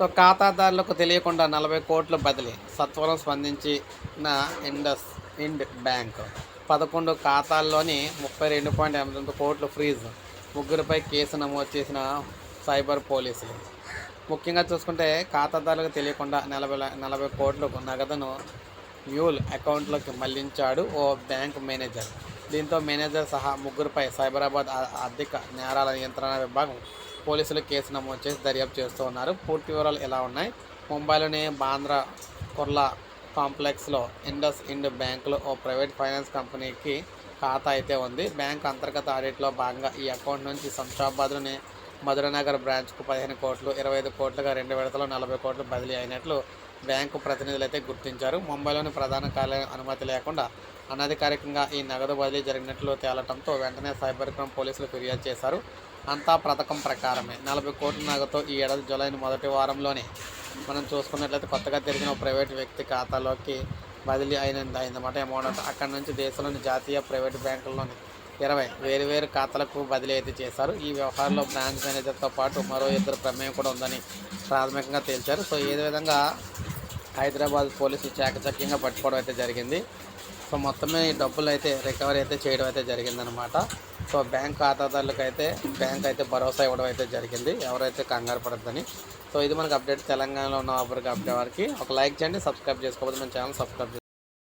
So ఖాతాదారులకు తెలియకుండా నలభై కోట్ల బదిలీ సత్వరం స్పందించిన ఇండస్ ఇండ్ బ్యాంక్ పదకొండు ఖాతాల్లోని ముప్పై రెండు పాయింట్ ఎనిమిది తొమ్మిది కోట్లు ఫ్రీజ్. ముగ్గురిపై కేసు నమోదు చేసిన సైబర్ పోలీసులు. ముఖ్యంగా చూసుకుంటే ఖాతాదారులకు తెలియకుండా నలభై నలభై కోట్లకు నగదును మ్యూల్ అకౌంట్లోకి మళ్ళించాడు ఓ బ్యాంక్ మేనేజర్. దీంతో మేనేజర్ సహా ముగ్గురుపై సైబరాబాద్ ఆర్థిక నేరాల నియంత్రణ విభాగం పోలీసులు కేసు నమోదు చేసి దర్యాప్తు చేస్తూ ఉన్నారు. పూర్తి వివరాలు ఎలా ఉన్నాయి? ముంబైలోని బాంద్రా కుర్లా కాంప్లెక్స్లో ఇండస్ ఇండ్ బ్యాంకులో ఓ ప్రైవేట్ ఫైనాన్స్ కంపెనీకి ఖాతా అయితే ఉంది. బ్యాంక్ అంతర్గత ఆడిట్లో భాగంగా ఈ అకౌంట్ నుంచి శంషాబాద్లోని మధురనగర్ బ్రాంచ్కు పదిహేను కోట్లు ఇరవై ఐదు కోట్లుగా రెండు విడతలు నలభై కోట్లు బదిలీ అయినట్లు బ్యాంకు ప్రతినిధులు అయితే గుర్తించారు. ముంబైలోని ప్రధాన కార్యాలయం అనుమతి లేకుండా అనధికారికంగా ఈ నగదు బదిలీ జరిగినట్లు తేలటంతో వెంటనే సైబర్ క్రైమ్ పోలీసులు ఫిర్యాదు చేశారు. అంతా పథకం ప్రకారమే. నలభై కోట్ల నగదుతో ఈ ఏడాది జూలై మొదటి వారంలోనే మనం చూసుకున్నట్లయితే కొత్తగా తెరిచిన ప్రైవేట్ వ్యక్తి ఖాతాలోకి బదిలీ అయినది. అయిందన్నమాట అమౌంట్ అక్కడి నుంచి దేశంలోని జాతీయ ప్రైవేట్ బ్యాంకుల్లోని ఇరవై వేరు వేరు ఖాతాలకు బదిలీ అయితే చేశారు. ఈ వ్యవహారంలో బ్రాంచ్ మేనేజర్తో పాటు మరో ఇద్దరు ప్రమేయం కూడా ఉందని ప్రాథమికంగా తేల్చారు. సో ఏ విధంగా హైదరాబాద్ పోలీసులు చాకచక్యంగా పట్టుకోవడం అయితే జరిగింది. సో మొత్తమే ఈ డబ్బులు అయితే రికవరీ అయితే చేయడం అయితే జరిగిందనమాట సో బ్యాంక్ ఖాతాదారులకు అయితే బ్యాంక్ అయితే భరోసా ఇవ్వడం అయితే జరిగింది. ఎవరైతే కంగారు పడద్దని. సో ఇది మనకు అప్డేట్ తెలంగాణలో ఉన్న ఆఫర్కి అప్డేట్ వారికి ఒక లైక్ చేయండి సబ్స్క్రైబ్ చేసుకోకపోతే మన ఛానల్ సబ్స్క్రైబ్ చేసుకోండి.